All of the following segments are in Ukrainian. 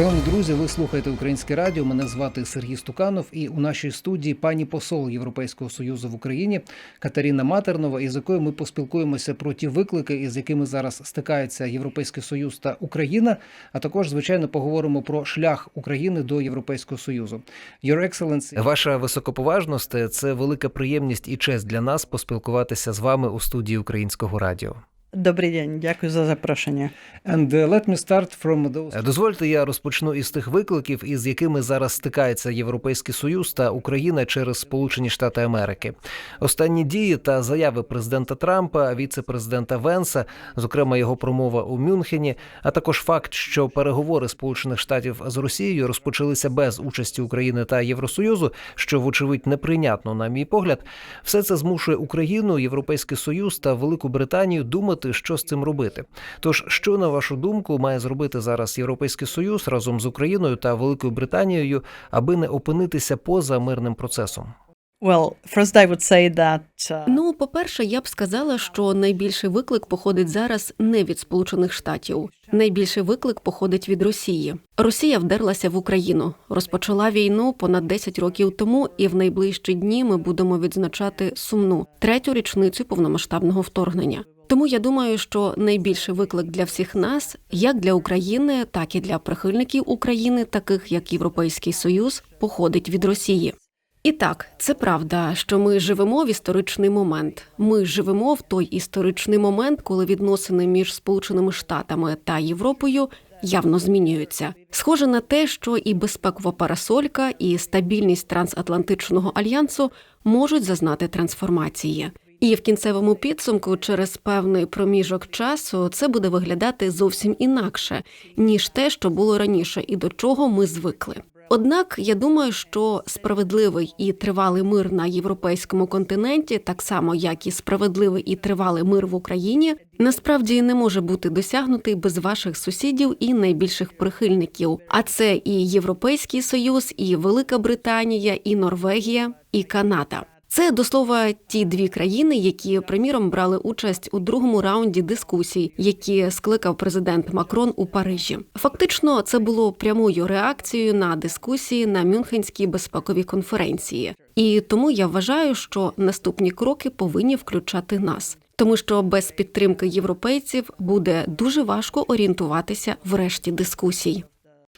Шановні друзі, ви слухаєте українське радіо. Мене звати Сергій Стуканов, і у нашій студії пані посол Європейського союзу в Україні Катерина Матернова, із якою ми поспілкуємося про ті виклики, із якими зараз стикається Європейський Союз та Україна. А також, звичайно, поговоримо про шлях України до Європейського Союзу. Your Excellency, Ваша високоповажність це велика приємність і честь для нас поспілкуватися з вами у студії українського радіо. Добрий день, дякую за запрошення. and uh, let me start from those Е, Дозвольте, я розпочну із тих викликів, із якими зараз стикається Європейський Союз та Україна через Сполучені Штати Америки. Останні дії та заяви президента Трампа, віце-президента Венса, зокрема його промова у Мюнхені, а також факт, що переговори Сполучених Штатів з Росією розпочалися без участі України та Євросоюзу, що вочевидь неприйнятно, на мій погляд, все це змушує Україну, Європейський Союз та Велику Британію думати, що з цим робити. Тож, що на вашу думку має зробити зараз Європейський Союз разом з Україною та Великою Британією, аби не опинитися поза мирним процесом? Well, first I would say that uh, Ну, по-перше, я б сказала, що найбільший виклик походить зараз не від Сполучених Штатів. Найбільший виклик походить від Росії. Росія вдерлася в Україну, розпочала війну понад 10 років тому, і в найближчі дні ми будемо відзначати сумну третю річницю повномасштабного вторгнення. Тому я думаю, що найбільший виклик для всіх нас, як для України, так і для прихильників України, таких як Європейський Союз, походить від Росії. І так, це правда, що ми живемо в історичний момент. Ми живемо в той історичний момент, коли відносини між Сполученими Штатами та Європою явно змінюються. Схоже на те, що і безпекова парасолька, і стабільність трансатлантичного альянсу можуть зазнати трансформації. І в кінцевому підсумку, через певний проміжок часу, це буде виглядати зовсім інакше ніж те, що було раніше, і до чого ми звикли. Однак я думаю, що справедливий і тривалий мир на європейському континенті, так само як і справедливий і тривалий мир в Україні, насправді не може бути досягнутий без ваших сусідів і найбільших прихильників. А це і Європейський Союз, і Велика Британія, і Норвегія, і Канада. Це до слова ті дві країни, які приміром брали участь у другому раунді дискусій, які скликав президент Макрон у Парижі. Фактично, це було прямою реакцією на дискусії на Мюнхенській безпековій конференції. І тому я вважаю, що наступні кроки повинні включати нас. Тому що без підтримки європейців буде дуже важко орієнтуватися в решті дискусій.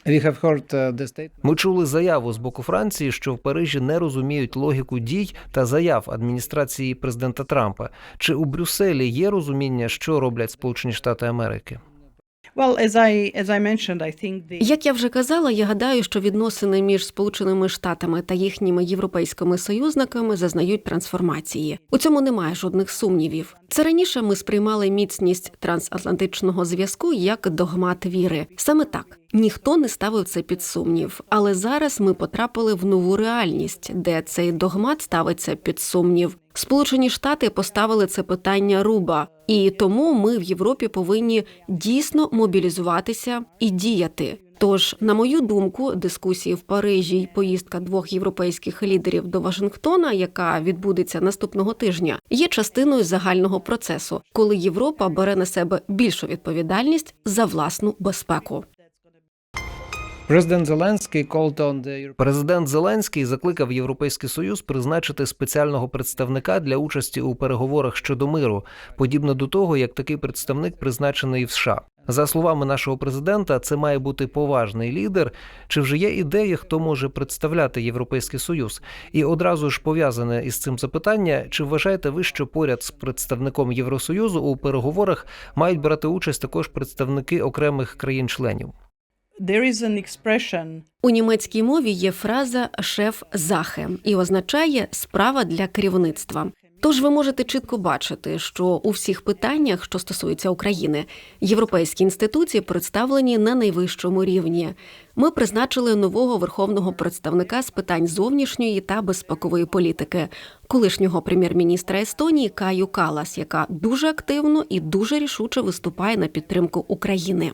We have heard uh, the statement Ми чули заяву з боку Франції, що в Парижі не розуміють логіку дій та заяв адміністрації президента Трампа. Чи у Брюсселі є розуміння, що роблять Сполучені Штати Америки? Як я вже казала, я гадаю, що відносини між Сполученими Штатами та їхніми європейськими союзниками зазнають трансформації. У цьому немає жодних сумнівів. Це раніше ми сприймали міцність трансатлантичного зв'язку як догмат віри. Саме так ніхто не ставив це під сумнів. Але зараз ми потрапили в нову реальність, де цей догмат ставиться під сумнів. Сполучені Штати поставили це питання руба, і тому ми в Європі повинні дійсно мобілізуватися і діяти. Тож, на мою думку, дискусії в Парижі й поїздка двох європейських лідерів до Вашингтона, яка відбудеться наступного тижня, є частиною загального процесу, коли Європа бере на себе більшу відповідальність за власну безпеку. Zelensky called the Президент Зеленський закликав Європейський Союз призначити спеціального представника для участі у переговорах щодо миру, подібно до того, як такий представник призначений в США. За словами нашого президента, це має бути поважний лідер. Чи вже є ідеї, хто може представляти Європейський Союз? І одразу ж пов'язане із цим запитання: чи вважаєте ви, що поряд з представником Євросоюзу у переговорах мають брати участь також представники окремих країн-членів? There is an expression У німецькій мові є фраза шеф захе і означає справа для керівництва. Тож ви можете чітко бачити, що у всіх питаннях, що стосуються України, європейські інституції представлені на найвищому рівні. Ми призначили нового верховного представника з питань зовнішньої та безпекової політики, колишнього прем'єр-міністра Естонії Каю Калас, яка дуже активно і дуже рішуче виступає на підтримку України.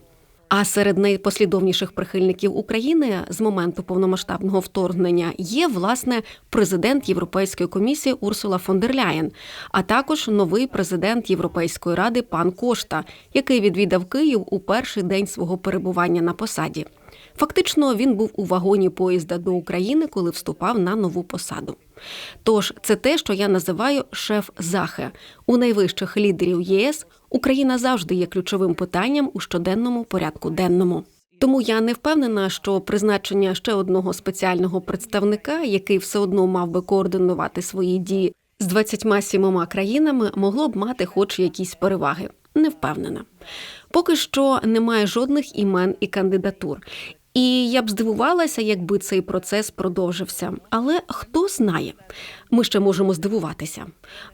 А серед найпослідовніших прихильників України з моменту повномасштабного вторгнення є власне президент Європейської комісії Урсула фон дер Ляєн, а також новий президент Європейської ради пан Кошта, який відвідав Київ у перший день свого перебування на посаді. Фактично, він був у вагоні поїзда до України, коли вступав на нову посаду. Тож це те, що я називаю шеф Захе. У найвищих лідерів ЄС Україна завжди є ключовим питанням у щоденному порядку денному. Тому я не впевнена, що призначення ще одного спеціального представника, який все одно мав би координувати свої дії з 27 країнами, могло б мати хоч якісь переваги. Не впевнена. Поки що немає жодних імен і кандидатур. І я б здивувалася, якби цей процес продовжився. Але хто знає, ми ще можемо здивуватися.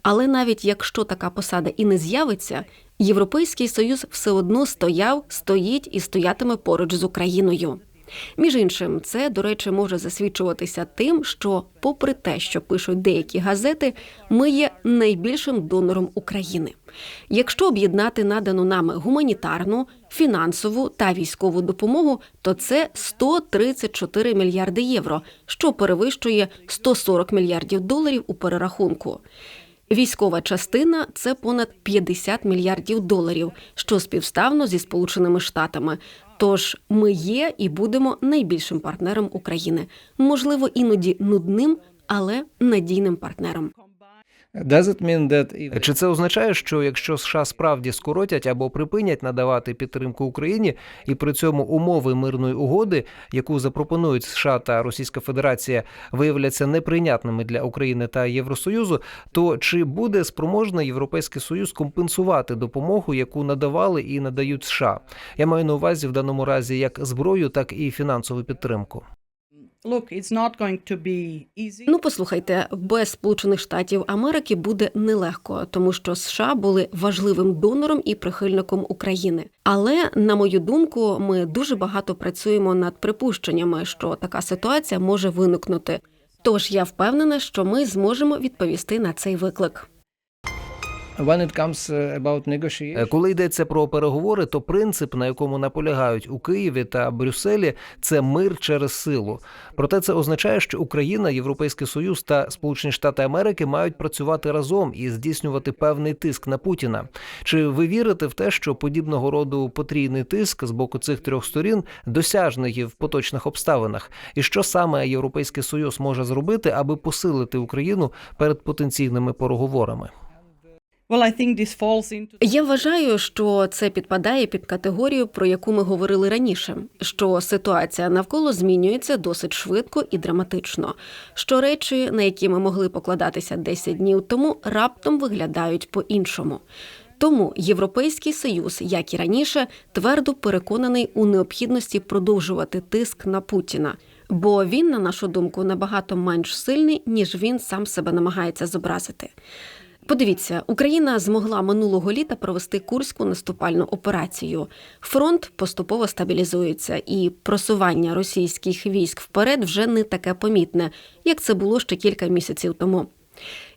Але навіть якщо така посада і не з'явиться, Європейський Союз все одно стояв, стоїть і стоятиме поруч з Україною. Між іншим, це, до речі, може засвідчуватися тим, що, попри те, що пишуть деякі газети, ми є найбільшим донором України. Якщо об'єднати надану нами гуманітарну, фінансову та військову допомогу, то це 134 мільярди євро, що перевищує 140 мільярдів доларів у перерахунку. Військова частина це понад 50 мільярдів доларів, що співставно зі Сполученими Штатами. Тож ми є і будемо найбільшим партнером України. Можливо, іноді нудним, але надійним партнером. Чи це означає, що якщо США справді скоротять або припинять надавати підтримку Україні, і при цьому умови мирної угоди, яку запропонують США та Російська Федерація, виявляться неприйнятними для України та Євросоюзу, то чи буде спроможний Європейський Союз компенсувати допомогу, яку надавали і надають США? Я маю на увазі в даному разі як зброю, так і фінансову підтримку. Ну, послухайте, без Сполучених Штатів Америки буде нелегко, тому що США були важливим донором і прихильником України. Але на мою думку, ми дуже багато працюємо над припущеннями, що така ситуація може виникнути. Тож я впевнена, що ми зможемо відповісти на цей виклик. Коли йдеться про переговори, то принцип, на якому наполягають у Києві та Брюсселі, це мир через силу. Проте це означає, що Україна, Європейський Союз та Сполучені Штати Америки мають працювати разом і здійснювати певний тиск на Путіна. Чи ви вірите в те, що подібного роду потрійний тиск з боку цих трьох сторін досяжний в поточних обставинах? І що саме Європейський Союз може зробити, аби посилити Україну перед потенційними переговорами? Я вважаю, що це підпадає під категорію, про яку ми говорили раніше, що ситуація навколо змінюється досить швидко і драматично. Що речі, на які ми могли покладатися 10 днів тому, раптом виглядають по-іншому. Тому Європейський Союз, як і раніше, твердо переконаний у необхідності продовжувати тиск на Путіна. Бо він, на нашу думку, набагато менш сильний, ніж він сам себе намагається зобразити. Подивіться, Україна змогла минулого літа провести курську наступальну операцію. Фронт поступово стабілізується, і просування російських військ вперед вже не таке помітне, як це було ще кілька місяців тому.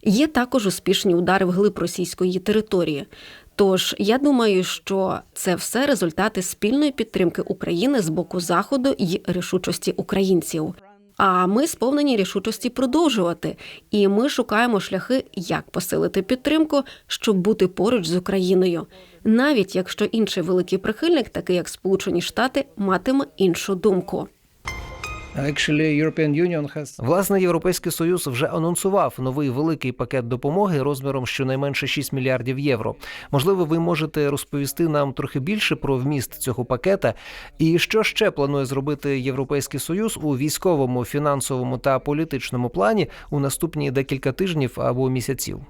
Є також успішні удари вглиб російської території. Тож я думаю, що це все результати спільної підтримки України з боку заходу і рішучості українців. А ми сповнені рішучості продовжувати, і ми шукаємо шляхи, як посилити підтримку, щоб бути поруч з Україною, навіть якщо інший великий прихильник, такий як Сполучені Штати, матиме іншу думку. Власне, Європейський Союз вже анонсував новий великий пакет допомоги розміром щонайменше 6 мільярдів євро. Можливо, ви можете розповісти нам трохи більше про вміст цього пакета і що ще планує зробити Європейський Союз у військовому, фінансовому та політичному плані у наступні декілька тижнів або місяців.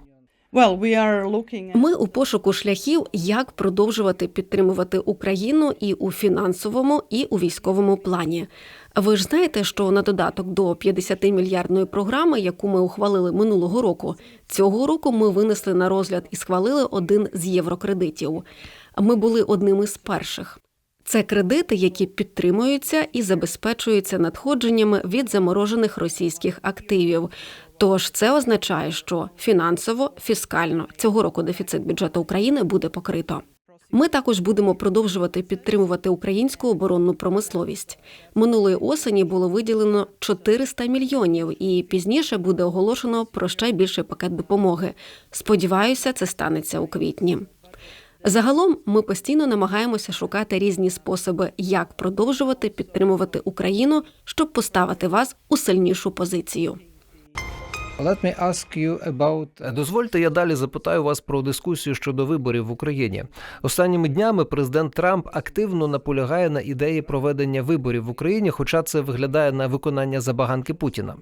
well, we are looking at Ми у пошуку шляхів, як продовжувати підтримувати Україну і у фінансовому, і у військовому плані. Ви ж знаєте, що на додаток до 50-мільярдної програми, яку ми ухвалили минулого року, цього року ми винесли на розгляд і схвалили один з єврокредитів. Ми були одним із перших. Це кредити, які підтримуються і забезпечуються надходженнями від заморожених російських активів. Тож це означає, що фінансово, фіскально цього року дефіцит бюджету України буде покрито. Ми також будемо продовжувати підтримувати українську оборонну промисловість. Минулої осені було виділено 400 мільйонів, і пізніше буде оголошено про ще більший пакет допомоги. Сподіваюся, це станеться у квітні. Загалом ми постійно намагаємося шукати різні способи, як продовжувати підтримувати Україну, щоб поставити вас у сильнішу позицію. Let me ask you about Дозвольте, я далі запитаю вас про дискусію щодо виборів в Україні. Останніми днями президент Трамп активно наполягає на ідеї проведення виборів в Україні, хоча це виглядає на виконання забаганки Путіна.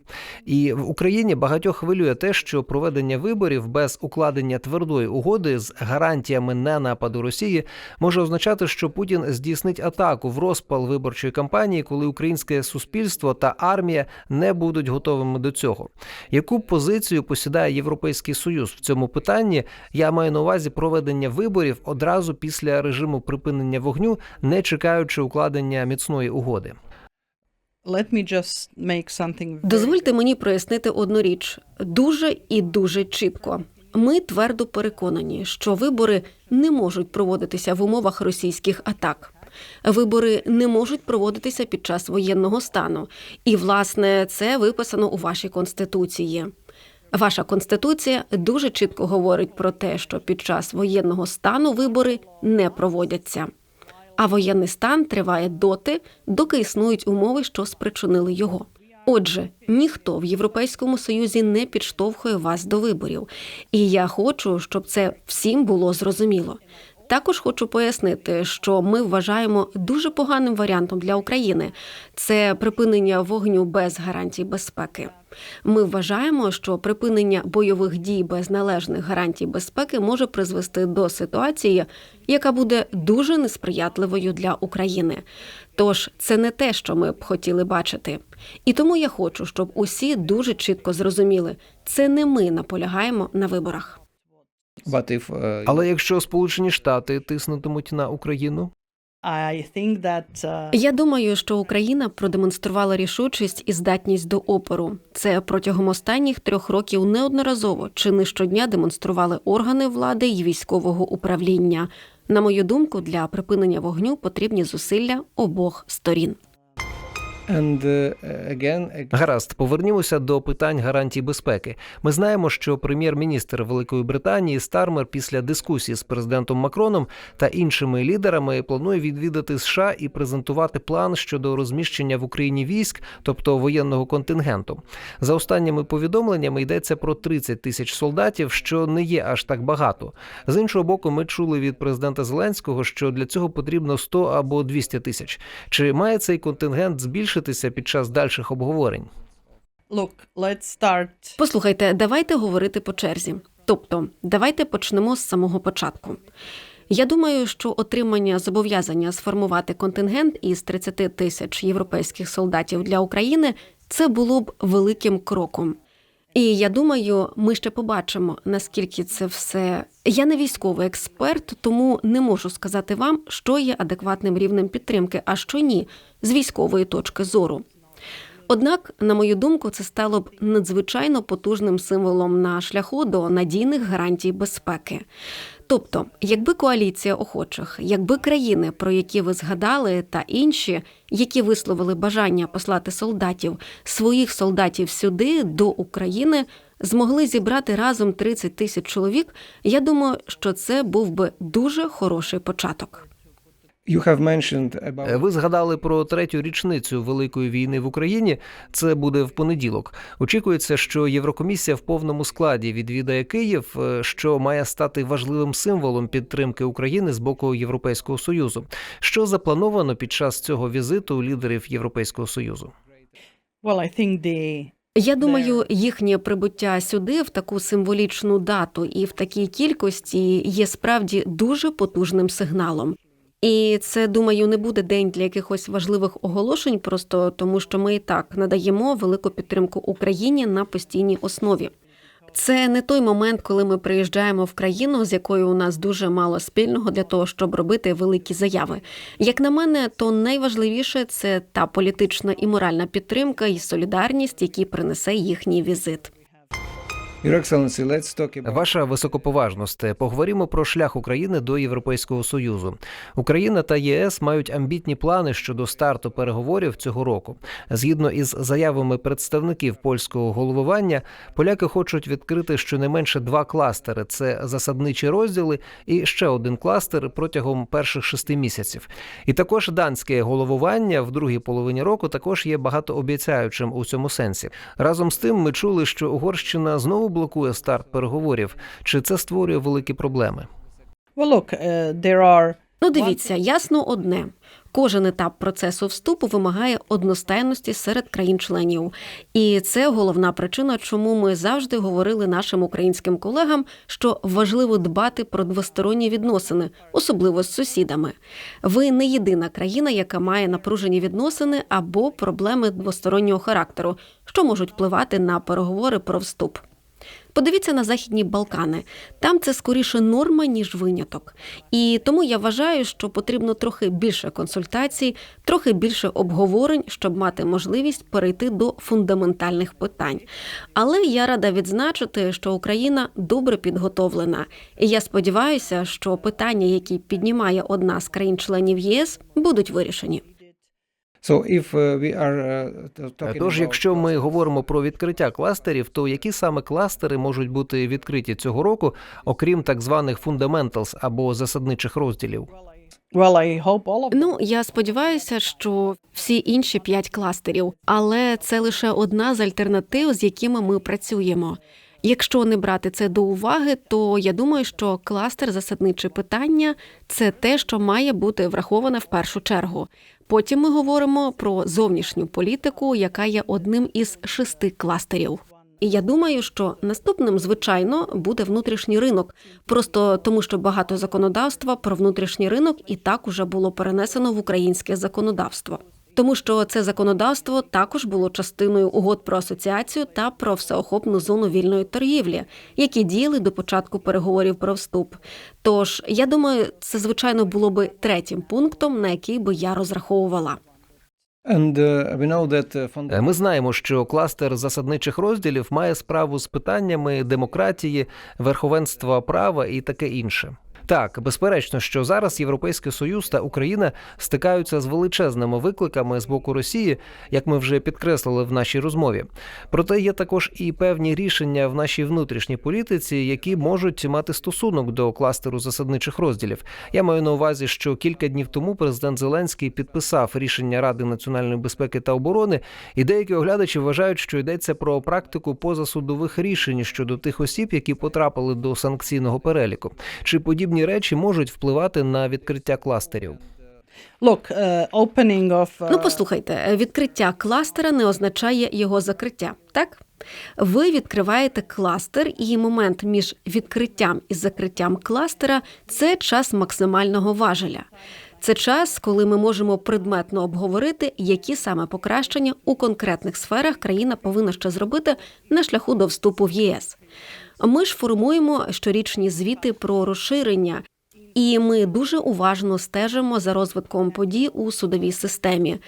І в Україні багатьох хвилює те, що проведення виборів без укладення твердої угоди з гарантіями ненападу Росії може означати, що Путін здійснить атаку в розпал виборчої кампанії, коли українське суспільство та армія не будуть готовими до цього. Яку позицію посідає Європейський Союз в цьому питанні? Я маю на увазі проведення виборів одразу після режиму припинення вогню, не чекаючи укладення міцної угоди. Let me just make something Дозвольте мені прояснити одну річ дуже і дуже чітко. Ми твердо переконані, що вибори не можуть проводитися в умовах російських атак. Вибори не можуть проводитися під час воєнного стану, і власне це виписано у вашій конституції. Ваша конституція дуже чітко говорить про те, що під час воєнного стану вибори не проводяться. А воєнний стан триває доти, доки існують умови, що спричинили його. Отже, ніхто в Європейському Союзі не підштовхує вас до виборів, і я хочу, щоб це всім було зрозуміло. Також хочу пояснити, що ми вважаємо дуже поганим варіантом для України це припинення вогню без гарантій безпеки. Ми вважаємо, що припинення бойових дій без належних гарантій безпеки може призвести до ситуації, яка буде дуже несприятливою для України. Тож це не те, що ми б хотіли бачити. І тому я хочу, щоб усі дуже чітко зрозуміли, це не ми наполягаємо на виборах. But if uh, Але якщо Сполучені Штати тиснутимуть на Україну, uh, Я думаю, що Україна продемонструвала рішучість і здатність до опору. Це протягом останніх трьох років неодноразово чи не щодня демонстрували органи влади і військового управління. На мою думку, для припинення вогню потрібні зусилля обох сторін. Гаразд, повернімося до питань гарантій безпеки. Ми знаємо, що прем'єр-міністр Великої Британії Стармер після дискусії з президентом Макроном та іншими лідерами планує відвідати США і презентувати план щодо розміщення в Україні військ, тобто воєнного контингенту. За останніми повідомленнями йдеться про 30 тисяч солдатів, що не є аж так багато. З іншого боку, ми чули від президента Зеленського, що для цього потрібно 100 або 200 тисяч. Чи має цей контингент збільшитися під час дальших обговорень? look, let's start. Послухайте, давайте говорити по черзі. Тобто, давайте почнемо з самого початку. Я думаю, що отримання зобов'язання сформувати контингент із 30 тисяч європейських солдатів для України це було б великим кроком. І я думаю, ми ще побачимо, наскільки це все. Я не військовий експерт, тому не можу сказати вам, що є адекватним рівнем підтримки, а що ні, з військової точки зору. Однак, на мою думку, це стало б надзвичайно потужним символом на шляху до надійних гарантій безпеки. Тобто, якби коаліція охочих, якби країни, про які ви згадали, та інші, які висловили бажання послати солдатів, своїх солдатів сюди, до України, змогли зібрати разом 30 тисяч чоловік, я думаю, що це був би дуже хороший початок. Ви згадали про третю річницю Великої війни в Україні. Це буде в понеділок. Очікується, що Єврокомісія в повному складі відвідає Київ, е, що має стати важливим символом підтримки України з боку Європейського союзу. Що заплановано під час цього візиту лідерів Європейського союзу? Я думаю, їхнє прибуття сюди в таку символічну дату і в такій кількості є справді дуже потужним сигналом. І це, думаю, не буде день для якихось важливих оголошень, просто тому що ми і так надаємо велику підтримку Україні на постійній основі. Це не той момент, коли ми приїжджаємо в країну, з якою у нас дуже мало спільного для того, щоб робити великі заяви. Як на мене, то найважливіше це та політична і моральна підтримка і солідарність, які принесе їхній візит. Ваша високоповажність, поговоримо про шлях України до Європейського союзу. Україна та ЄС мають амбітні плани щодо старту переговорів цього року. Згідно із заявами представників польського головування, поляки хочуть відкрити щонайменше два кластери: це засадничі розділи і ще один кластер протягом перших шести місяців. І також данське головування в другій половині року також є багатообіцяючим у цьому сенсі. Разом з тим, ми чули, що Угорщина знову блокує старт переговорів. Чи це створює великі проблеми? Well, look, uh, there are Ну, дивіться, ясно одне. Кожен етап процесу вступу вимагає одностайності серед країн-членів, і це головна причина, чому ми завжди говорили нашим українським колегам, що важливо дбати про двосторонні відносини, особливо з сусідами. Ви не єдина країна, яка має напружені відносини або проблеми двостороннього характеру, що можуть впливати на переговори про вступ. Подивіться на Західні Балкани. Там це скоріше норма, ніж виняток. І тому я вважаю, що потрібно трохи більше консультацій, трохи більше обговорень, щоб мати можливість перейти до фундаментальних питань. Але я рада відзначити, що Україна добре підготовлена. І я сподіваюся, що питання, які піднімає одна з країн-членів ЄС, будуть вирішені. Тож, about якщо ми говоримо про відкриття кластерів, то які саме кластери можуть бути відкриті цього року, окрім так званих fundamentals або засадничих розділів? well, I hope all of them. Ну, я сподіваюся, що всі інші п'ять кластерів, але це лише одна з альтернатив, з якими ми працюємо. Якщо не брати це до уваги, то я думаю, що кластер засадниче питання це те, що має бути враховане в першу чергу. Потім ми говоримо про зовнішню політику, яка є одним із шести кластерів. І я думаю, що наступним, звичайно, буде внутрішній ринок, просто тому, що багато законодавства про внутрішній ринок і так уже було перенесено в українське законодавство. Тому що це законодавство також було частиною угод про асоціацію та про всеохопну зону вільної торгівлі, які діяли до початку переговорів про вступ. Тож я думаю, це звичайно було би третім пунктом, на який би я розраховувала. Uh, uh, Е, Ми знаємо, що кластер засадничих розділів має справу з питаннями демократії, верховенства права і таке інше. Так, безперечно, що зараз Європейський Союз та Україна стикаються з величезними викликами з боку Росії, як ми вже підкреслили в нашій розмові. Проте є також і певні рішення в нашій внутрішній політиці, які можуть мати стосунок до кластеру засадничих розділів. Я маю на увазі, що кілька днів тому президент Зеленський підписав рішення Ради національної безпеки та оборони, і деякі оглядачі вважають, що йдеться про практику позасудових рішень щодо тих осіб, які потрапили до санкційного переліку. Чи подібні речі можуть впливати на відкриття кластерів? Look, uh, opening of uh, Ну, послухайте, відкриття кластера не означає його закриття, так? Ви відкриваєте кластер, і момент між відкриттям і закриттям кластера це час максимального важеля. Це час, коли ми можемо предметно обговорити, які саме покращення у конкретних сферах країна повинна ще зробити на шляху до вступу в ЄС. Ми ж формуємо щорічні звіти про розширення, і ми дуже уважно стежимо за розвитком подій у судовій системі.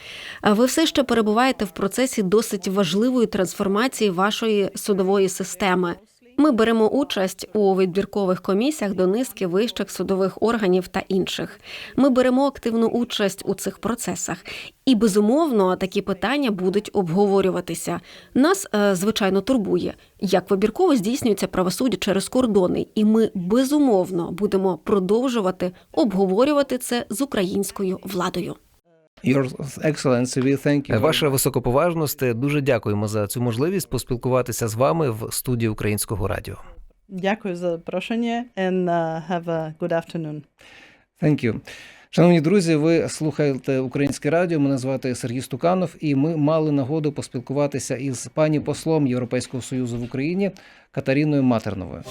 Ви все ще перебуваєте в процесі досить важливої трансформації вашої судової системи. Ми беремо участь у відбіркових комісіях до низки вищих судових органів та інших. Ми беремо активну участь у цих процесах, і безумовно такі питання будуть обговорюватися. Нас е, звичайно турбує, як вибірково здійснюється правосуддя через кордони, і ми безумовно будемо продовжувати обговорювати це з українською владою. Your Excellency, we thank you. Ваша високоповажність, дуже дякуємо за цю можливість поспілкуватися з вами в студії Українського радіо. Дякую за запрошення and uh, have a good afternoon. Thank you. Шановні друзі, ви слухаєте Українське радіо. Мене звати Сергій Стуканов, і ми мали нагоду поспілкуватися із пані послом Європейського союзу в Україні Катаріною Матерновою.